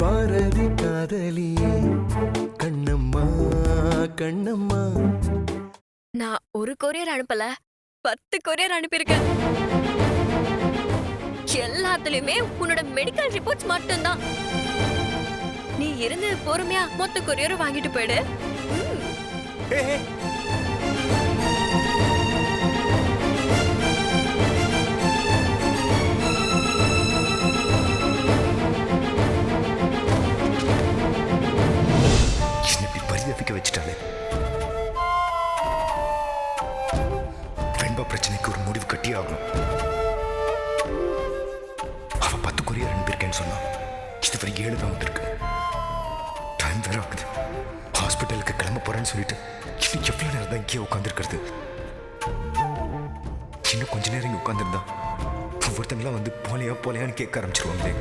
பாரதி காதலியே கண்ணம்மா கண்ணம்மா. நான் ஒரு கொரியர் அனுப்பல பத்து கொரியர் அனுப்பியிருக்கேன். எல்லாத்துலயுமே உன்னோட மெடிக்கல் ரிப்போர்ட்ஸ் மட்டும்தான். நீ இருந்து பொறுமையா மொத்த கொரியரும் வாங்கிட்டு போயிடு. இப்படி வச்சுட்டானே. வெண்பா பிரச்சனைக்கு ஒரு முடிவு கட்டி ஆகணும். அவ பத்து கொரியர் அனுப்பியிருக்கேன்னு இது இதுவரை ஏழு தான் வந்திருக்கு. டைம் வேற ஆகுது. ஹாஸ்பிட்டலுக்கு கிளம்ப போறேன்னு சொல்லிட்டு இன்னும் எவ்வளவு நேரம் தான் இங்கேயே உட்காந்துருக்கிறது இன்னும் கொஞ்ச நேரம் இங்கே உட்காந்துருந்தா ஒவ்வொருத்தங்களாம் வந்து போலையா போலையான்னு கேட்க ஆரம்பிச்சிருவாங்களே.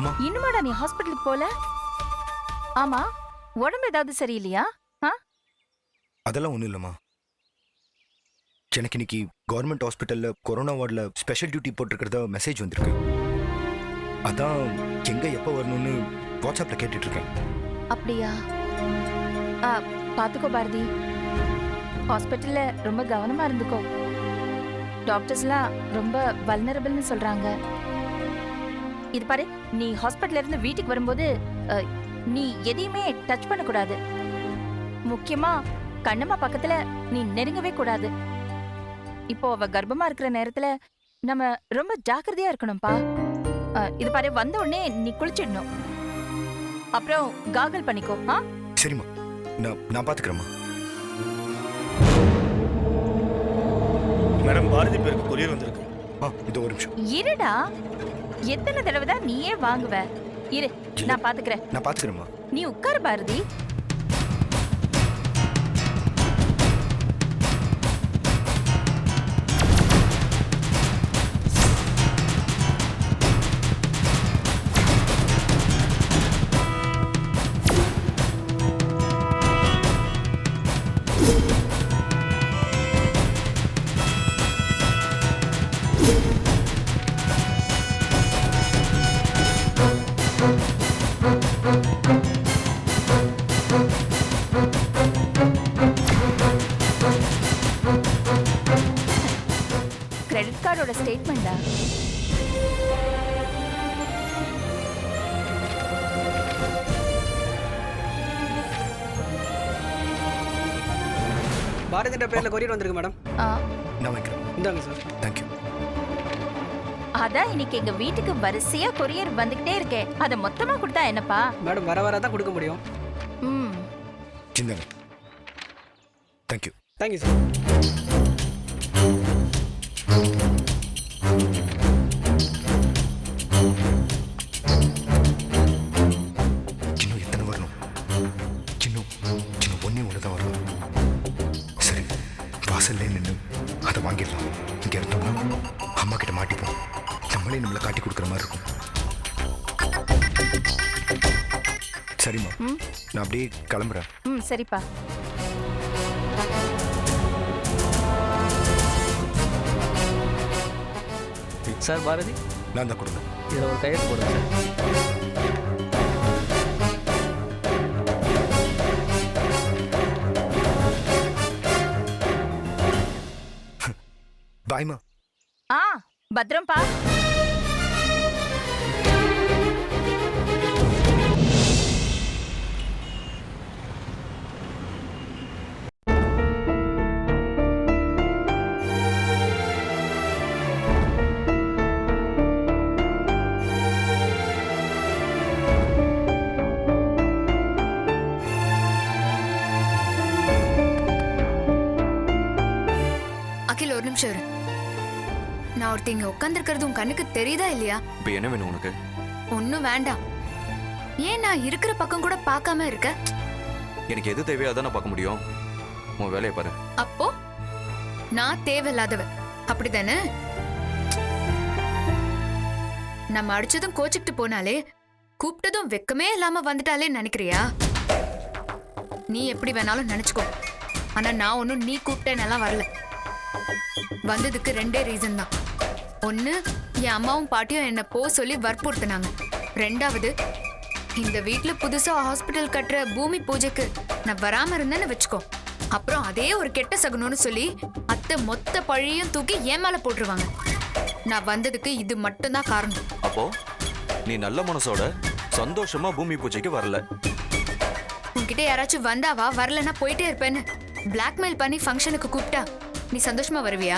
அம்மா. இன்னுமாடா நீ ஹாஸ்பிட்டலுக்கு போல? ஆமா உடம்பு ஏதாவது சரியில்லையா? ஆ? அதெல்லாம் ஒன்றும் இல்லைம்மா. எனக்கு இன்னைக்கு கவர்மெண்ட் ஹாஸ்பிட்டலில் கொரோனா வார்டில் ஸ்பெஷல் டியூட்டி போட்டிருக்கிறதா மெசேஜ் வந்திருக்கு. அதான் எங்கே எப்போ வரணும்னு வாட்ஸ்அப்பில் கேட்டுட்டு இருக்கேன் அப்படியா? ஆ பாத்துக்கோ பாரதி. ஹாஸ்பிட்டல்ல ரொம்ப கவனமா இருந்துக்கோ. டாக்டர்ஸ்லாம் ரொம்ப வல்னரபிள்னு சொல்றாங்க. இது பாரு நீ ஹாஸ்பிட்டல்ல இருந்து வீட்டுக்கு வரும்போது அ, நீ எதையுமே டச் பண்ணக்கூடாது. முக்கியமா கண்ணம்மா பக்கத்துல நீ நெருங்கவே கூடாது. இப்போ அவ கர்ப்பமா இருக்கிற நேரத்துல நம்ம ரொம்ப ஜாக்கிரதையா இருக்கணும்பா இது பாரு வந்த உடனே நீ குளிச்சிடணும். அப்புறம் காகல் பண்ணிக்கோ ஆ? சரிம்மா. நான் நான் பார்த்துக்கிறேம்மா மேடம் பாரதி பேருக்கு கொரியர் வந்திருக்கு. ஆ இதோ ஒரு நிமிஷம். இருடா. எத்தனை தடவை தான் நீயே வாங்குவ? இரு நான் பாத்துக்கிறேன். நான் பார்த்துக்கிறேம்மா நீ உட்காரு பாரதி. கிரெடிட் பாரதின்ற பேர்ல கொரியர் வந்திருக்கு மேடம். ஆ, நான் வைக்கிறேன். இந்தாங்க சார். தேங்க்யூ அதான் இன்னைக்கு எங்க வீட்டுக்கு வரிசையா கொரியர் வந்துகிட்டே இருக்கே. அத மொத்தமா கொடுத்தா என்னப்பா? மேடம் வர வர தான் கொடுக்க முடியும். ம். சிந்தாங்க தேங்க்யூ தேங்க்யூ சார் நான் அப்படியே கிளம்புறேன். ம் சரிப்பா. சார் பாரதி? நான் தான் கொடுங்க இதில் ஒரு கையெழுத்து போடுங்க. பாய்மா ஆ பத்திரம்பா. அகில் ஒரு நிமிஷம் இரு. நான் ஒருத்தி இங்க உட்காந்துருக்கிறது உன் கண்ணுக்கு தெரியுதா இல்லையா? இப்போ என்ன வேணும் உனக்கு? ஒன்னும் வேண்டாம். ஏன் நான் இருக்கிற பக்கம் கூட பார்க்காம இருக்க? எனக்கு எது தேவையோ அதான் நான் பார்க்க முடியும். உன் வேலையை பாரு. அப்போ? நான் தேவையில்லாதவ அப்படிதானே நம்ம அடிச்சதும் கோச்சுக்கிட்டு போனாலே கூப்பிட்டதும் வெக்கமே இல்லாம வந்துட்டாலே நினைக்கிறியா? நீ எப்படி வேணாலும் நினைச்சுக்கோ. ஆனா நான் ஒன்றும் நீ கூப்பிட்டேனெல்லாம் வரல. வந்ததுக்கு ரெண்டே ரீசன் தான். ஒன்று என் அம்மாவும் பாட்டியும் என்னை போ சொல்லி வற்புறுத்தினாங்க. ரெண்டாவது இந்த வீட்ல புதுசா ஹாஸ்பிட்டல் கட்டுற பூமி பூஜைக்கு நான் வராம இருந்தேன்னு வச்சுக்கோ. அப்புறம் அதே ஒரு கெட்ட சகுனம்னு சொல்லி அத்தை மொத்த பழியும் தூக்கி என் மேல போட்டுருவாங்க. நான் வந்ததுக்கு இது மட்டும்தான் காரணம். அப்போ நீ நல்ல மனசோட சந்தோஷமா பூமி பூஜைக்கு வரல. உன்கிட்ட யாராச்சும் வந்தாவா வரலன்னா போயிட்டே இருப்பேன்னு. பிளாக்மெயில் பண்ணி ஃபங்க்ஷனுக்கு கூப்பிட்டா. நீ சந்தோஷமா வருவியா?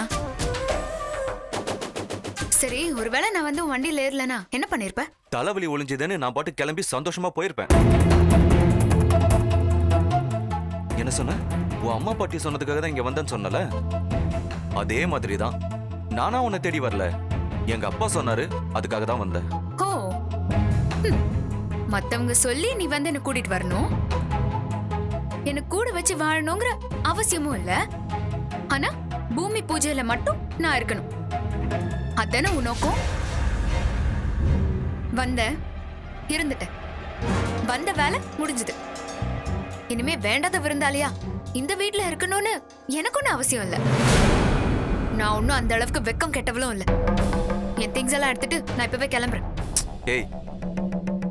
சரி ஒருவேளை நான் வந்து வண்டியில ஏறலனா என்ன பண்ணிருப்ப? தலைவலி ஒளிஞ்சதுன்னு நான் பாட்டு கிளம்பி சந்தோஷமா போயிருப்பேன். என்ன சொன்ன? உன் அம்மா பாட்டி சொன்னதுக்காக தான் இங்க வந்தேன்னு சொன்னல? அதே மாதிரி தான் நானா உன்னை தேடி வரல. எங்க அப்பா சொன்னாரு அதுக்காக தான் வந்தேன். ஓ. ஹம். மத்தவங்க சொல்லி நீ வந்து என்ன கூட்டிட்டு வரணும்? என்ன கூட வச்சு வாழணுங்கிற அவசியமும் இல்ல? ஆனா பூமி பூஜையில மட்டும் நான் இருக்கணும். அதானே உன் நோக்கம்? வந்த இருந்துட்டேன் வந்த வேலை முடிஞ்சது. இனிமே வேண்டாத விருந்தாளியா? இந்த வீட்ல இருக்கணும்னு எனக்கு ஒன்றும் அவசியம் இல்ல. நான் ஒன்றும் அந்த அளவுக்கு வெக்கம் கெட்டவளும் இல்ல. என் திங்ஸ் எல்லாம் எடுத்துட்டு நான் இப்பவே கிளம்புறேன். ஏய்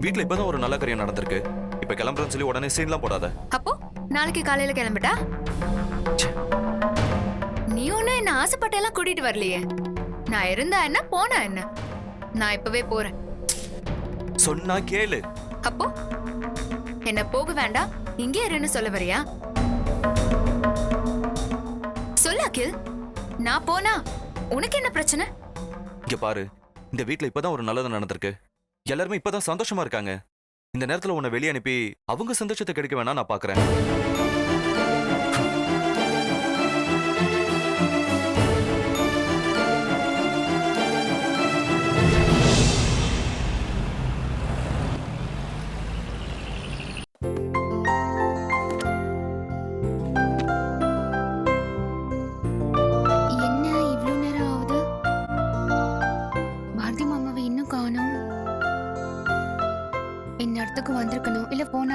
வீட்ல இப்பதான் ஒரு நல்ல காரியம் நடந்திருக்கு. இப்ப கிளம்புறேன்னு சொல்லி உடனே சீன்லாம் போடாத. அப்போ நாளைக்கு காலையில கிளம்பிட்டா? ஆசைப்பட்டெல்லாம் கூட்டிட்டு வரலையே. நான் இருந்தா என்ன போனா என்ன? நான் இப்பவே போறேன். சொன்னா கேளு. அப்போ? என்ன போக வேண்டாம் இங்கே இருன்னு சொல்ல வரியா? சொல்லு அகில். நான் போனா உனக்கு என்ன பிரச்சனை? இங்க பாரு இந்த வீட்ல இப்பதான் ஒரு நல்லது நடந்திருக்கு. எல்லாருமே இப்பதான் சந்தோஷமா இருக்காங்க. இந்த நேரத்துல உன்னை வெளியே அனுப்பி அவங்க சந்தோஷத்தை கிடைக்க வேணா நான் பாக்குறேன்.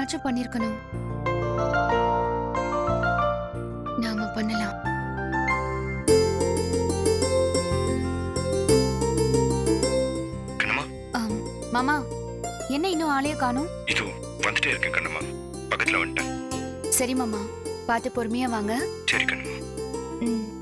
போனாச்சும் பண்ணிருக்கணும். நாம பண்ணலாம். மாமா என்ன இன்னும் ஆளைய காணோம்? இது வந்துட்டே இருக்கேன் கண்ணம்மா. பக்கத்துல வந்துட்டேன். சரி மாமா பார்த்து பொறுமையா வாங்க. சரி கண்ணம்மா. ம்.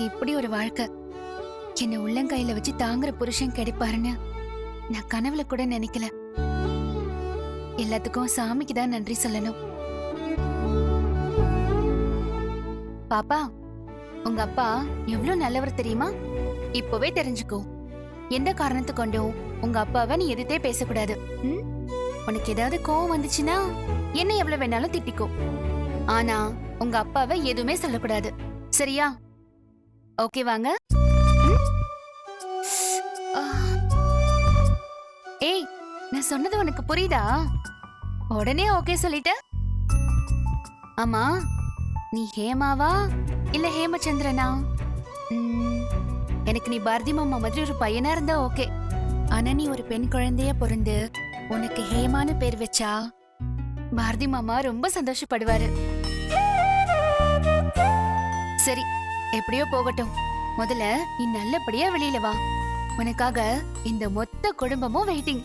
எனக்கு இப்படி ஒரு வாழ்க்கை. என்னை உள்ளங்கையில வச்சு தாங்குற புருஷன் கிடைப்பாருன்னு நான் கனவுல கூட நினைக்கல. எல்லாத்துக்கும் சாமிக்கு தான் நன்றி சொல்லணும். பாப்பா உங்க அப்பா எவ்வளவு நல்லவர் தெரியுமா? இப்பவே தெரிஞ்சுக்கோ. எந்த காரணத்து கொண்டும் உங்க அப்பாவை நீ எதிர்த்தே பேசக்கூடாது. உனக்கு ஏதாவது கோவம் வந்துச்சுன்னா என்ன எவ்வளவு வேணாலும் திட்டிக்கோ. ஆனா உங்க அப்பாவை எதுவுமே சொல்லக்கூடாது. சரியா? ஓகே வாங்க. ஏய் நான் சொன்னது உனக்கு புரியுதா? உடனே ஓகே சொல்லிட்ட. ஆமா நீ ஹேமாவா? இல்ல ஹேமச்சந்திரனா? எனக்கு நீ பாரதி மாமா மாதிரி ஒரு பையனா இருந்தா ஓகே ஆனா நீ ஒரு பெண் குழந்தைய பிறந்து உனக்கு ஹேமான்னு பேர் வச்சா பாரதி மாமா ரொம்ப சந்தோஷப்படுவாரு. சரி எப்படியோ போகட்டும். முதல்ல நீ நல்லபடியா வெளியில வா. உனக்காக இந்த மொத்த குடும்பமும் வெயிட்டிங்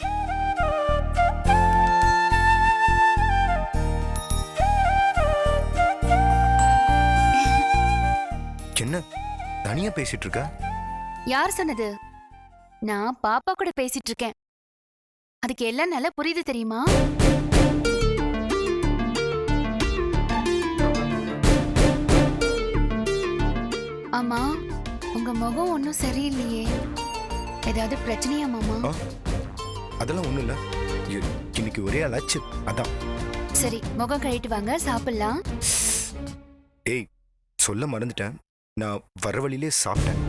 என்ன தனியா பேசிட்டு இருக்க யார் சொன்னது? நான் பாப்பா கூட பேசிட்டு இருக்கேன் அதுக்கு எல்லாம் நல்லா புரியுது தெரியுமா? ஆமா உங்க முகம் ஒன்றும் சரியில்லையே. ஏதாவது பிரச்சனையா மாமா? ஆ? அதெல்லாம் ஒண்ணும் இல்ல. இ- இன்னைக்கு ஒரே அலச்சு அதான். சரி முகம் கழிட்டு வாங்க சாப்பிடலாம். ஏய் சொல்ல மறந்துட்டேன். நான் வர வழியிலே சாப்பிட்டேன்.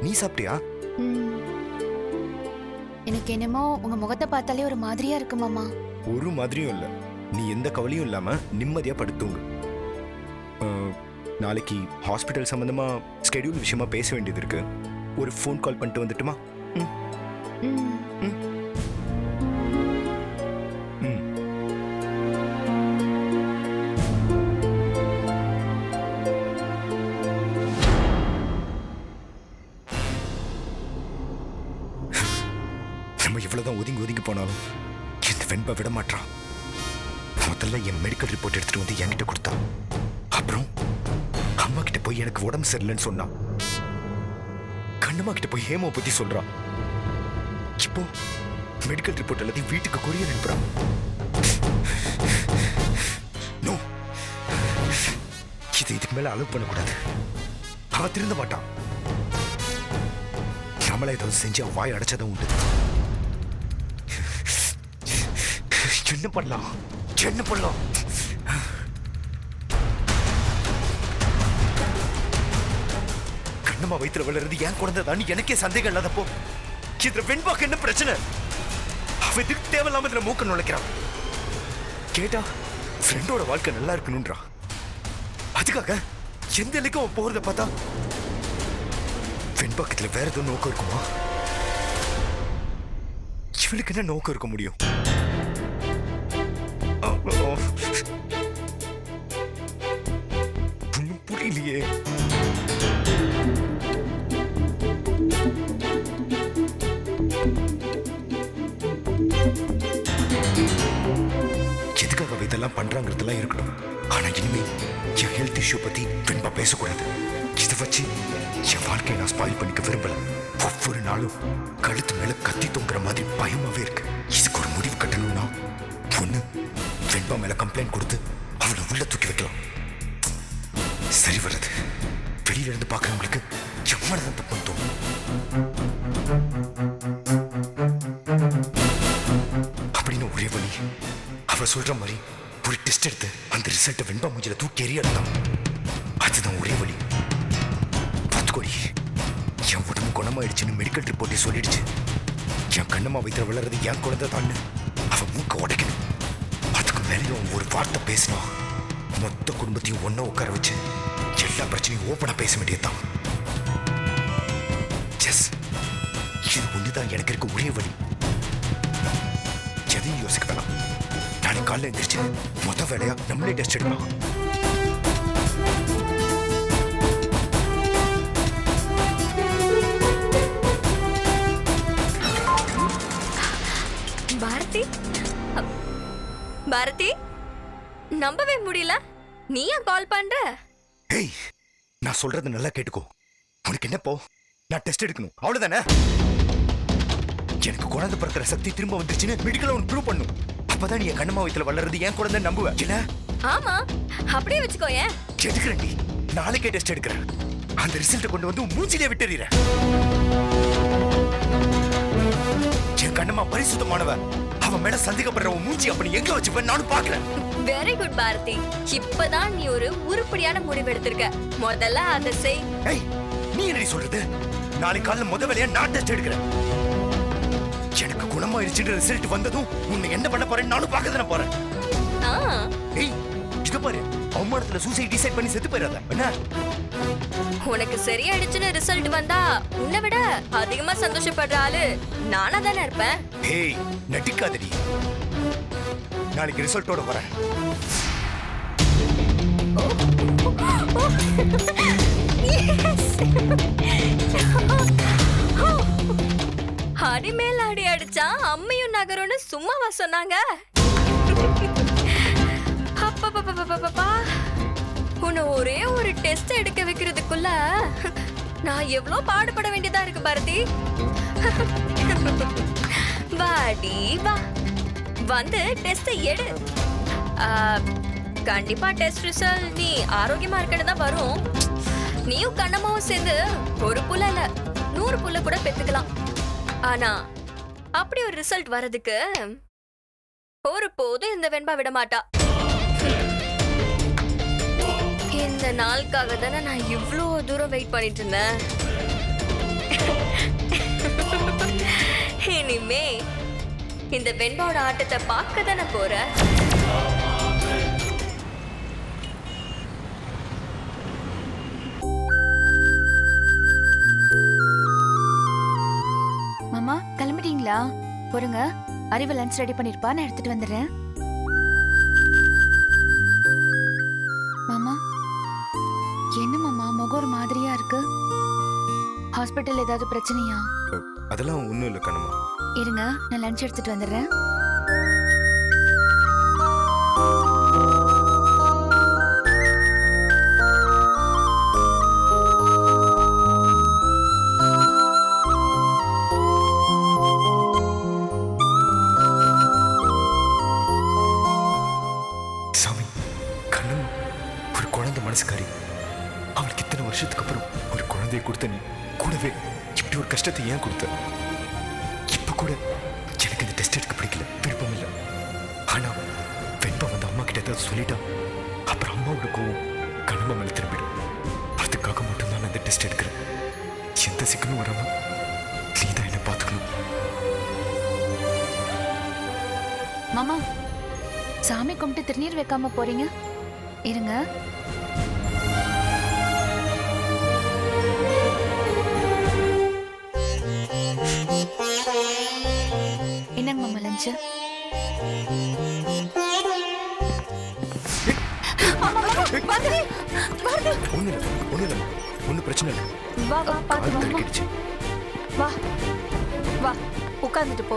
நீ சாப்பிட்டியா? ம். எனக்கு என்னமோ உங்க முகத்தை பார்த்தாலே ஒரு மாதிரியா இருக்கு மாமா. ஒரு மாதிரியும் இல்ல. நீ எந்த கவலையும் இல்லாம நிம்மதியா படுத்துங்க. நாளைக்கு ஹாஸ்பிட்டல் சம்பந்தமா ஸ்கெடியூல் விஷயமா பேச வேண்டியது இருக்கு. ஒரு ஃபோன் கால் பண்ணிட்டு வந்துட்டுமா? நம்ம இவ்வளவுதான் ஒதுங்கி ஒதுங்கி போனாலும் இந்த வெண்பா விட மாட்டான் முதல்ல என் மெடிக்கல் ரிப்போர்ட் எடுத்துட்டு வந்து என்கிட்ட எனக்கு உடம்பு சரியில்லைன்னு சொன்னான் கண்ணம்மா கிட்ட போய் ஹேமோ பத்தி சொல்றான் இப்போ மெடிக்கல் ரிப்போர்ட் எல்லாத்தையும் வீட்டுக்கு கொரியர் அனுப்புறான் நோ இதை இதுக்கு மேல அலோவ் பண்ணக்கூடாது. அவ திருந்த மாட்டான் நம்மள ஏதாவது செஞ்சு அவன் வாய் அடைச்சதும் உண்டு. என்ன பண்ணலாம்? என்ன பண்ணலாம்? அம்மா வைத்திர வளர்றது ஏன் குழந்தை தான் எனக்கே சந்தேகம் இல்லாதப்போ இதுல வெண்பாக்கு என்ன பிரச்சனை? அவ இதுக்கு தேவையில்லாம இதுல மூக்க நுழைக்கிறான்? கேட்டா ஃப்ரெண்டோட வாழ்க்கை நல்லா இருக்கணும்ன்றா. அதுக்காக எந்த இலக்கும் அவன் போறத பார்த்தா வெண்பாக்கத்துல வேற எதுவும் நோக்கம் இருக்குமா? இவளுக்கு என்ன நோக்கம் இருக்க முடியும்? ஆ, புரியலையே. இதெல்லாம் பண்றாங்கிறதெல்லாம் இருக்கணும் ஆனா இனிமே என் ஹெல்த் இஷ்யூ பத்தி பின்பா பேசக்கூடாது. இதை வச்சு என் வாழ்க்கையை நான் ஸ்பாயில் பண்ணிக்க விரும்பல. ஒவ்வொரு நாளும் கழுத்து மேல கத்தி தொங்குற மாதிரி பயமாவே இருக்கு. இதுக்கு ஒரு முடிவு கட்டணும்னா ஒண்ணு வெண்பா மேல கம்ப்ளைண்ட் கொடுத்து அவளை உள்ள தூக்கி வைக்கலாம். சரி வர்றது. வெளியில இருந்து பாக்குறவங்களுக்கு எவ்வளவு தப்புன்னு தோணும். அப்படின்னு ஒரே வழி அவ சொல்ற மாதிரி ஒரு டெஸ்ட் எடுத்து அந்த ரிசல்ட்டை வெண்பா மூஞ்சில தூக்கி எறியலாம் அதுதான் ஒரே வழி. பார்த்துக்கோடி என் உடம்பு குணமாயிடுச்சுன்னு மெடிக்கல் ரிப்போர்ட்டே சொல்லிடுச்சு. என் கண்ணம்மா வயிற்றுல வளர்றது என் குழந்தை தான் அவன் மூக்க உடைக்கணும். அதுக்கு மேலேயும் ஒரு வார்த்தை பேசினா மொத்த குடும்பத்தையும் ஒன்றா உட்கார வச்சு எல்லா பிரச்சனையும் ஓப்பனாக பேச வேண்டியதுதான். எஸ் இது தான் எனக்கு இருக்க ஒரே வழி. காலைல எந்திரிச்சு மொத்த வேலையா நம்மளே டெஸ்ட் எடுக்கலாம் பாரதி? பாரதி? நம்பவே முடியல. நீயா கால் பண்ற? ஏய் நான் சொல்றது நல்லா கேட்டுக்கோ. உனக்கு என்ன போ? நான் டெஸ்ட் எடுக்கணும். அவ்வளவுதானே? எனக்கு குழந்தை பிறக்கிற சக்தி திரும்ப வந்துருச்சுன்னு மெடிக்கல் உனக்கு ப்ரூவ் பண்ணும். அப்பதான் நீ கண்ணம்மா வயித்துல வளர்றது என் குழந்தை நம்புவ. இல்ல? ஆமா. அப்படியே வச்சுக்கோ ஏன்? எடுக்கிறேன்டி நாளைக்கே டெஸ்ட் எடுக்கிறேன். அந்த ரிசல்ட்டை கொண்டு வந்து மூஞ்சிலே விட்டுறீர. என் கண்ணம்மா பரிசுத்தமானவ. அவன் மேல சந்தேகப்படுற உன் மூஞ்சி அப்படி எங்க வச்சுப்பேன் நானும் பாக்குறேன் வெரி குட் பாரதி. இப்பதான் நீ ஒரு உருப்படியான முடிவு எடுத்திருக்க. முதல்ல அதை செய். நீ என்னடி சொல்றது? நாளைக்கு காலைல முத வேலையா நான் டெஸ்ட் எடுக்கிறேன். எனக்கு குணமாயிருச்சுன்ற ரிசல்ட் வந்ததும் உன்னை என்ன பண்ண போறேன்னு நானும் பார்க்க தானே போறேன். ஆ. ஏய் இத பாரு. அவமானத்துல சூசைட் டிசைட் பண்ணி செத்து போயிடாத என்ன? உனக்கு சரியாயிடுச்சுன்னு ரிசல்ட் வந்தா உன்னை விட அதிகமா சந்தோஷப்படுற ஆளு நானா தானே இருப்பேன். ஏய் நடிக்காதடி. நாளைக்கு ரிசல்ட்டோட வரேன் அடி மேல அடி அடிச்சா அம்மையும் நகரும்னு சும்மாவா சொன்னாங்க. உன்னை ஒரே ஒரு டெஸ்ட் எடுக்க வைக்கிறதுக்குள்ள நான் எவ்வளோ பாடுபட வேண்டியதா இருக்கு பாரதி. வாடி வா. வந்து டெஸ்ட் எடு. கண்டிப்பா டெஸ்ட் ரிசல்ட் நீ ஆரோக்கியமா இருக்கணும் தான் வரும். நீயும் கண்ணம்மாவும் சேர்ந்து ஒரு புள்ள இல்ல நூறு புள்ள கூட பெத்துக்கலாம். ஆனா அப்படி ஒரு ரிசல்ட் வரதுக்கு ஒரு போதும் இந்த வெண்பா விட மாட்டா. இந்த நாளுக்காக தானே நான் இவ்வளோ தூரம் வெயிட் பண்ணிட்டு இருந்தேன். இனிமே இந்த வெண்பாவோட ஆட்டத்தை பார்க்க தானே போற? சரிடா பொறுங்க அறிவு லஞ்ச் ரெடி பண்ணிருப்பா நான் எடுத்துட்டு வந்துடுறேன். மாமா என்ன மாமா முகம் ஒரு மாதிரியா இருக்கு? ஹாஸ்பிட்டல் ஏதாவது பிரச்சனையா? அதெல்லாம் ஒன்றும் இல்லை கண்ணம்மா. இருங்க நான் லஞ்ச் எடுத்துட்டு வந்துடுறேன். வெண்பா ஏதாவது சொல்லிட்டா அப்புறம் அம்மாவோட கோவம் கண்ணம்மா மேல திரும்பிடும். அதுக்காக மட்டும்தான் நான் இந்த டெஸ்ட் எடுக்கிறேன். எந்த சிக்கலும் வராம நீ தான் என்னை பார்த்துக்கணும். மாமா சாமி கும்பிட்டு திருநீர் வைக்காம போறீங்க? இருங்க. ஒண்ணு இல்லை ஒண்ணு இல்லை ஒன்றும் பிரச்சனை இல்லை. வா வா பாத்து வா தடுக்கிடுச்சு வா வா உட்கார்ந்துட்டு போ.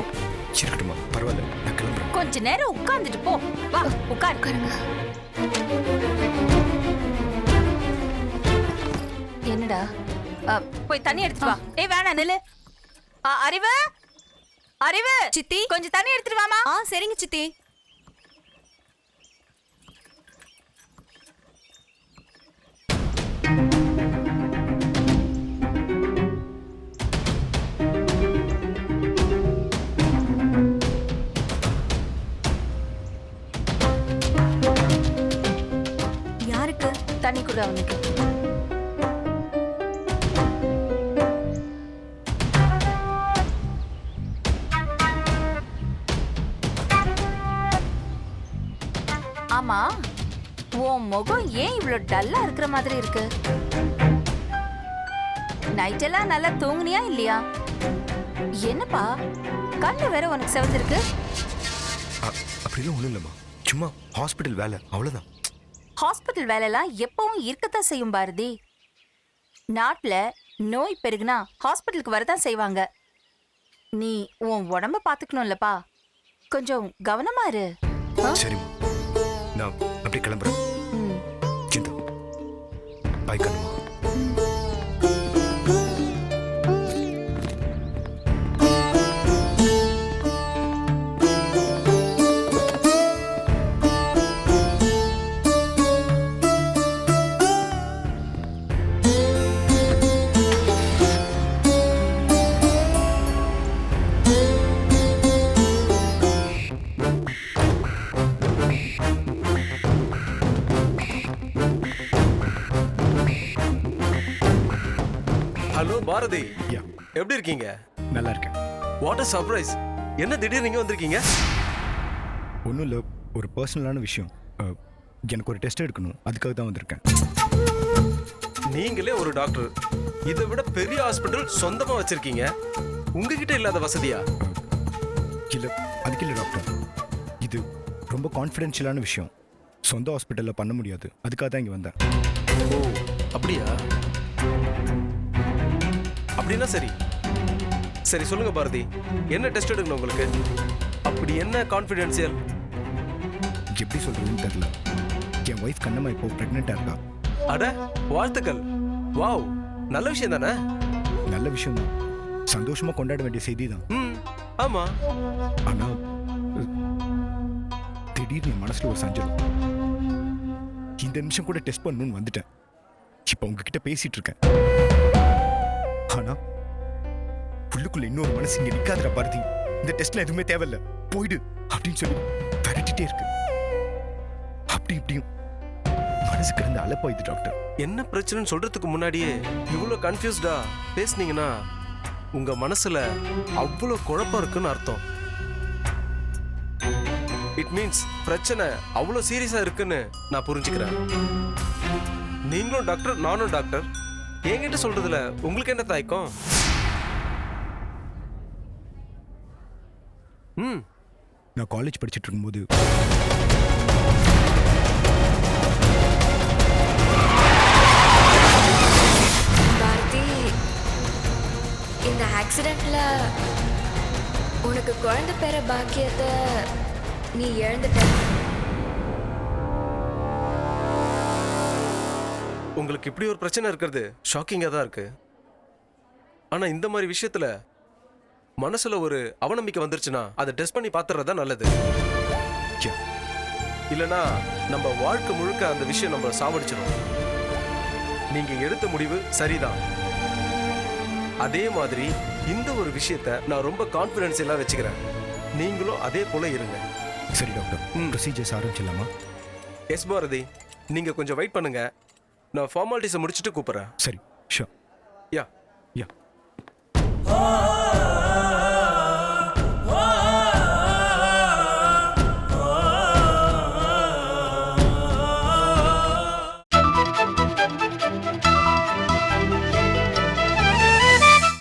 இருக்கட்டுமா பரவாயில்ல நான் கிளம்புறேன். கொஞ்ச நேரம் உட்கார்ந்துட்டு போ. வா உட்கார். உட்காருங்க. என்னடா? போய் தண்ணி எடுத்துட்டு வா. ஏய் வேணாம் நில்லு. அறிவு? அறிவு? சித்தி? கொஞ்சம் தண்ணி எடுத்துட்டு வாமா. ஆ சரிங்க சித்தி. தண்ணி கொடு அவனுக்கு. ஆமா உன் முகம் ஏன் இவ்வளோ டல்லா இருக்கிற மாதிரி இருக்கு? நைட் எல்லாம் நல்லா தூங்குனியா இல்லையா? என்னப்பா கண்ணு வேற உனக்கு செவந்திருக்கு. அப்படிலாம் ஒன்றும் இல்லைம்மா. சும்மா ஹாஸ்பிட்டல் வேலை அவ்வளோதான் ஹாஸ்பிட்டல் வேலைலாம் எப்பவும் இருக்கத்தான் செய்யும் பாரதி. நாட்டுல நோய் பெருகுனா ஹாஸ்பிட்டலுக்கு வரதான் செய்வாங்க. நீ உன் உடம்ப பாத்துக்கணும்லப்பா. கொஞ்சம் கவனமா இரு? சரிம்மா நான் அப்படியே கிளம்புறேன். பாய் கண்ணுமா எப்படி இருக்கீங்க? நல்லா இருக்கேன். வாட் அ சர்ப்ரைஸ் என்ன திடீர்னு இங்க வந்திருக்கீங்க? ஒன்றும் இல்லை ஒரு பர்சனலான விஷயம். எனக்கு ஒரு டெஸ்ட் எடுக்கணும். அதுக்காக தான் வந்திருக்கேன். நீங்களே ஒரு டாக்டர் இதை விட பெரிய ஹாஸ்பிட்டல் சொந்தமா வச்சிருக்கீங்க. உங்ககிட்ட இல்லாத வசதியா? இல்லை அதுக்கு இல்லை டாக்டர் இது ரொம்ப கான்ஃபிடென்ஷியலான விஷயம். சொந்த ஹாஸ்பிட்டலில் பண்ண முடியாது. அதுக்காக தான் இங்கே வந்தேன். ஓ அப்படியா? அப்படின்னா சரி. சரி சொல்லுங்க பாரதி. என்ன டெஸ்ட் எடுக்கணும் உங்களுக்கு? அப்படி என்ன கான்ஃபிடென்சியல் எப்படி சொல்கிறதுன்னு தெரில என் ஒய்ஃப் கண்ணம்மா இப்போ ப்ரெக்னெண்ட்டாக இருக்கா. அட வாழ்த்துக்கள். வாவ் நல்ல விஷயம் தானே? நல்ல விஷயம் தான். சந்தோஷமாக கொண்டாட வேண்டிய செய்தி தான். ம் ஆமா. ஆனால் திடீர்னு என் மனசில் ஒரு சஞ்சலம். இந்த நிமிஷம் கூட டெஸ்ட் பண்ணணும்னு வந்துட்டேன். இப்போ உங்ககிட்ட பேசிட்டு இருக்கேன். ஆனா உள்ளுக்குள்ள இன்னொரு மனசு இங்க நிக்காதுடா பாரதி. இந்த டெஸ்ட்ல எதுவுமே தேவையில்ல. போயிடு அப்படின்னு சொல்லி விரட்டிட்டே இருக்கு. அப்படி இப்படியும் மனசு போய் இது டாக்டர் என்ன பிரச்சனைன்னு சொல்றதுக்கு முன்னாடியே இவ்வளோ கன்ஃபியூஸ்டா பேசுனீங்கன்னா உங்க மனசுல அவ்வளோ குழப்பம் இருக்குன்னு அர்த்தம். இட் மீன்ஸ் பிரச்சனை அவ்வளோ சீரியஸாக இருக்குன்னு நான் புரிஞ்சுக்கிறேன். நீங்களும் டாக்டர் நானும் டாக்டர் என்கிட்ட சொல்றதுல உங்களுக்கு என்ன தாய்க்கும்? ம் நான் காலேஜ் படிச்சுட்டு இருக்கும்போது பாரதி இந்த ஆக்சிடென்ட்ல உனக்கு குழந்தை பேர பாக்கியத்தை நீ இழந்துட்ட. உங்களுக்கு இப்படி ஒரு பிரச்சனை இருக்கிறது ஷாக்கிங்காக தான் இருக்கு. ஆனா இந்த மாதிரி விஷயத்துல மனசுல ஒரு அவநம்பிக்கை வந்துருச்சுன்னா அதை டெஸ்ட் பண்ணி பார்த்துறது தான் நல்லது. இல்லனா நம்ம வாழ்க்கை முழுக்க அந்த விஷயம் நம்ம சாவடிச்சிடும் நீங்க எடுத்த முடிவு சரிதான். அதே மாதிரி இந்த ஒரு விஷயத்த நான் ரொம்ப கான்ஃபிடன்ஸ் எல்லாம் வச்சுக்கிறேன். நீங்களும் அதே போல இருங்க. சரி டாக்டர். ம். ப்ரொசீஜர்ஸ் ஆரம்பிச்சிடலாமா? எஸ் பாரதி. நீங்க கொஞ்சம் வெயிட் பண்ணுங்க. நான் ஃபார்மாலிட்டிஸை முடிச்சுட்டு கூப்பிடுறேன். சரி ஷோ யா யா